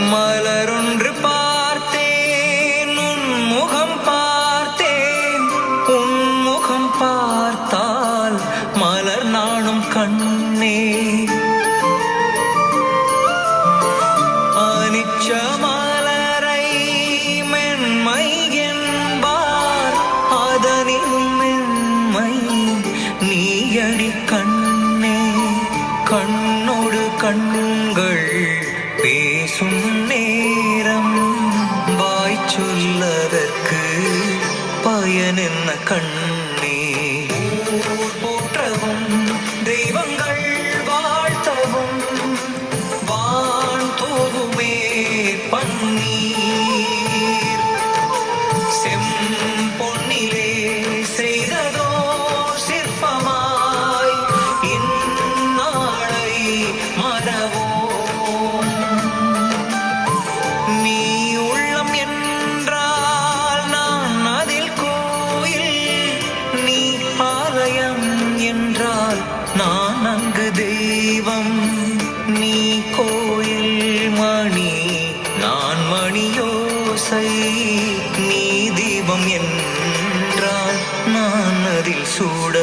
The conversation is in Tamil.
மலரொன்று பார்த்தேன் உன் முகம் பார்த்தேன். உன் முகம் பார்த்தால் மலர் நாளும் கண்ணே. அனிச்சமா கண்ணே. கண்ணோடு கண்ணுங்கள் பேசும் நேரம் வாய் சொல்லதற்கு பயன் என்ன கண்ணே? போற்றவும் கோயில் மணி நான் மணியோசை நீ தீபம் என்றால் நான் அதில் சூட